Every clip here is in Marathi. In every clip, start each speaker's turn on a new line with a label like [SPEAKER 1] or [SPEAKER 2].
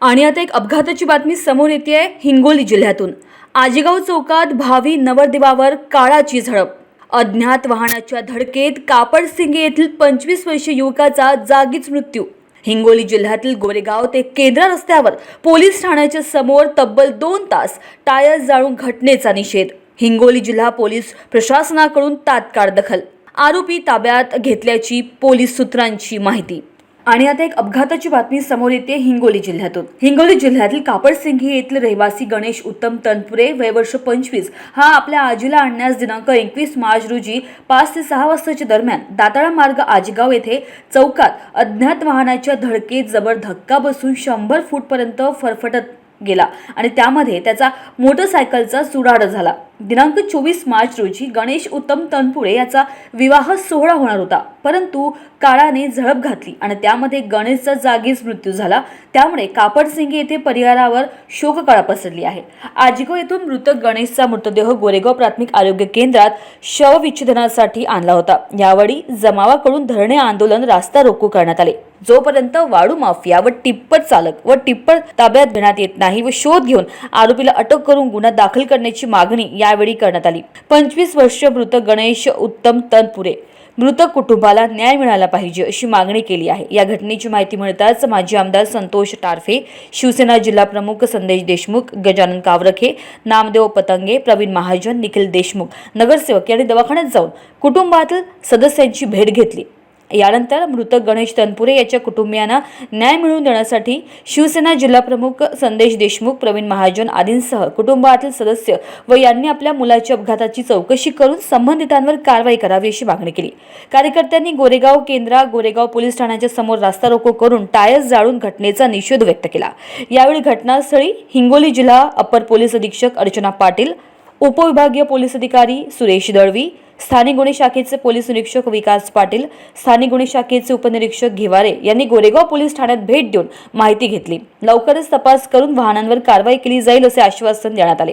[SPEAKER 1] आणि आता एक अपघाताची बातमी समोर येते आहे हिंगोली जिल्ह्यातून. आजेगाव चौकात भावी नवरदेवावर काळाची झडप. अज्ञात वाहनाच्या धडकेत कापडसिंगे येथील पंचवीस वर्षीय युवकाचा जागीच मृत्यू. हिंगोली जिल्ह्यातील गोरेगाव ते केंद्रा रस्त्यावर पोलीस ठाण्याच्या समोर तब्बल दोन तास टायर जाळून घटनेचा निषेध. हिंगोली जिल्हा पोलीस प्रशासनाकडून तात्काळ दखल. आरोपी ताब्यात घेतल्याची पोलीस सूत्रांची माहिती. आणि आता एक अपघाताची बातमी समोर येते हिंगोली जिल्ह्यातून. हिंगोली जिल्ह्यातील कापडसिंगी येथील रहिवासी गणेश उत्तम तनपुरे वयवर्ष पंचवीस. हा आपल्या आजीला आणण्यास दिनांक एकवीस मार्च रोजी पाच ते सहा वाजताच्या दरम्यान दाताळा मार्ग आजगाव येथे चौकात अज्ञात वाहनाच्या धडकेत जबर धक्का बसून शंभर फूटपर्यंत फरफटत गेला आणि त्यामध्ये त्याचा मोटरसायकलचा सुडाड झाला. दिनांक चोवीस मार्च रोजी गणेश उत्तम तनपुळे याचा विवाह सोहळा होणार होता. परंतु काळाने झडप घातली आणि त्यामध्ये गणेशचा जागीच मृत्यू झाला. त्यामुळे कापडसिंगे येथे परिवारावर शोककळा पसरली आहे. आजिगो येथून मृत गणेशचा मृतदेह गोरेगाव प्राथमिक आरोग्य केंद्रात शवविच्छेदनासाठी आणला होता. यावेळी जमावाकडून धरणे आंदोलन रास्ता रोको करण्यात आले. जोपर्यंत वाळू माफिया व टिप्पर चालक व टिप्पर ताब्यात घेण्यात येत नाही व शोध घेऊन आरोपीला अटक करून गुन्हा दाखल करण्याची मागणी या यावेळी करण्यात आली. पंचवीस वर्ष मृत गणेश उत्तम तनपुरे मृत कुटुंबाला न्याय मिळाला पाहिजे अशी मागणी केली आहे. या घटनेची माहिती मिळताच माजी आमदार संतोष टारफे शिवसेना जिल्हा प्रमुख संदेश देशमुख गजानन कावरखे नामदेव पतंगे प्रवीण महाजन निखिल देशमुख नगरसेवक यांनी दवाखान्यात जाऊन कुटुंबातील सदस्यांची भेट घेतली. यानंतर मृत गणेश तनपुरे याच्या कुटुंबियांना न्याय मिळवून देण्यासाठी शिवसेना जिल्हाप्रमुख संदेश देशमुख प्रवीण महाजन आदींसह कुटुंबातील सदस्य व यांनी आपल्या मुलाच्या अपघाताची चौकशी करून संबंधितांवर कारवाई करावी अशी मागणी केली. कार्यकर्त्यांनी गोरेगाव केंद्रा गोरेगाव पोलीस ठाण्याच्या समोर रास्ता रोको करून टायर जाळून घटनेचा निषेध व्यक्त केला. यावेळी घटनास्थळी हिंगोली जिल्हा अपर पोलीस अधीक्षक अर्चना पाटील उपविभागीय पोलीस अधिकारी सुरेश दळवी स्थानिक गुन्हे शाखेचे पोलीस निरीक्षक विकास पाटील स्थानिक गुन्हे शाखेचे उपनिरीक्षक घेवारे यांनी गोरेगाव पोलीस ठाण्यात भेट देऊन माहिती घेतली. लवकरच तपास करून वाहनांवर कारवाई केली जाईल असे आश्वासन देण्यात आले.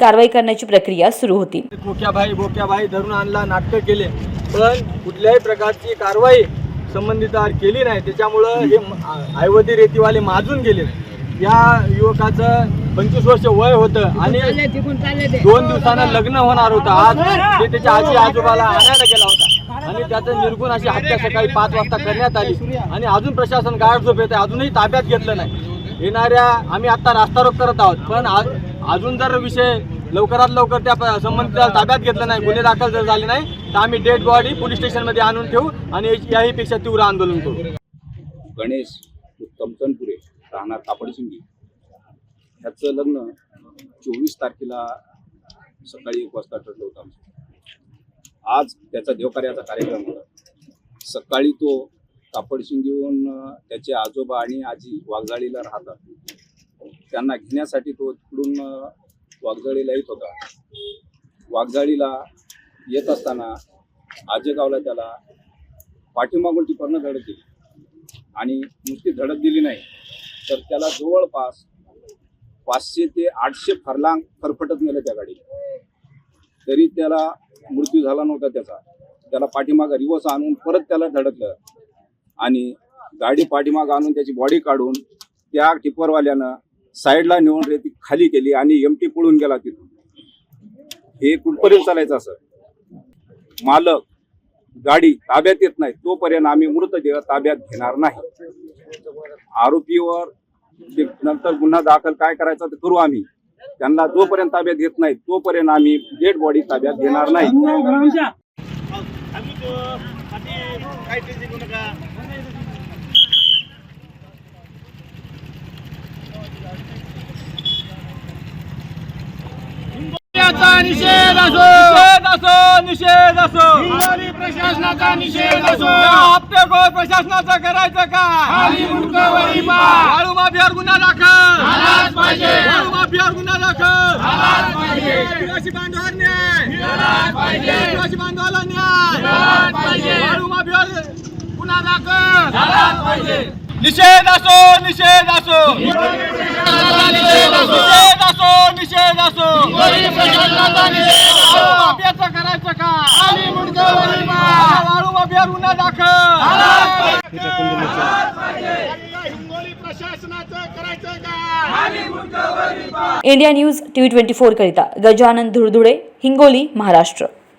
[SPEAKER 1] कारवाई करण्याची प्रक्रिया सुरू होती.
[SPEAKER 2] भाई भाई धरून आणला नाटकं केले. पण कुठल्याही प्रकारची कारवाई संबंधित केली नाही. त्याच्यामुळं हे म- ऐवधी रेतीवाले माजून गेले. या युवकाचं पंचवीस वर्ष वय होतं आणि दोन दिवसानं लग्न होणार होतं. आज ते त्याच्या आजी आजोबाला आणायला गेला होता. आणि त्याचं निर्गुण अशी हत्या सकाळी पाच वाजता करण्यात आली. आणि अजून प्रशासन गाड झोप येत. आहे अजूनही ताब्यात घेतलं नाही. येणाऱ्या आम्ही आता रास्ता रोक करत आहोत. पण अजून जर विषय लवकरात लवकर त्या संबंधिताला ताब्यात घेतलं नाही गुन्हे दाखल जर झाले नाही तर आम्ही डेड बॉडी पोलीस स्टेशनमध्ये आणून ठेवू आणि याहीपेक्षा तीव्र आंदोलन करू.
[SPEAKER 3] गणेश उत्तम तनपुरे राहणार कापडसिंगी ह्याचं लग्न चोवीस तारखेला सकाळी एक वाजता ठरलं होतं आमचं. आज त्याचा देवकार्याचा कार्यक्रम होता. सकाळी तो कापडसिंगीहून अं, त्याचे आजोबा आणि आजी वाघजाळीला राहतात. त्यांना घेण्यासाठी तो तिकडून वाघजाळीला येत होता. वाघजाळीला येत असताना आजेगावला त्याला पाठीमागून टिपरनं धडक दिली. आणि नुसती धडक दिली नाही तर त्याला जवळपास पाचशे ते आठशे फरलांग फरफटत नेलं त्या गाडीला तरी त्याला मृत्यू झाला नव्हता त्याचा. त्याला पाठीमागं रिवर्स आणून परत त्याला धडकलं. आणि गाडी पाठीमागं आणून त्याची बॉडी काढून त्या टिप्परवाल्यानं साईडला नेऊन रेती खाली केली आणि एमटी पळून गेला तिथून. हे कुठपर्यंत चालायचं असं? मालक गाडी ताब्यात येत नाही. तोपर्यंत आम्ही मृतदेह ताब्यात घेणार नाही. आरोपीवर नंतर गुन्हा दाखल काय करायचा ते करू आम्ही. त्यांना जोपर्यंत ताब्यात घेत नाही तोपर्यंत आम्ही डेड बॉडी ताब्यात घेणार नाही.
[SPEAKER 2] निषेध असो. निषेध असो निषेध असो. हिंगोली प्रशासनाचा निषेध असो. हप्तेखोर प्रशासनाचं करायचं काय वाळू माफियावर गुन्हा दाखल. पाहिजे. वाळू माफियावर गुन्हा दाखल. आदिवासी बांधवावर न्याय. आदिवासी बांधवाला न्याय. वाळू माफियावर गुन्हा दाखल. निषेध असो निषेध असो. निषेध असो निषेध असो. माफियाचं करायचं का? वाळू माफियावर गुन्हा दाखल हिंगोली प्रशासन
[SPEAKER 4] शासनाचं करायचं काय
[SPEAKER 1] India news T V twenty फोरकरिता Gajanan Dhuldhule Hingoli Maharashtra.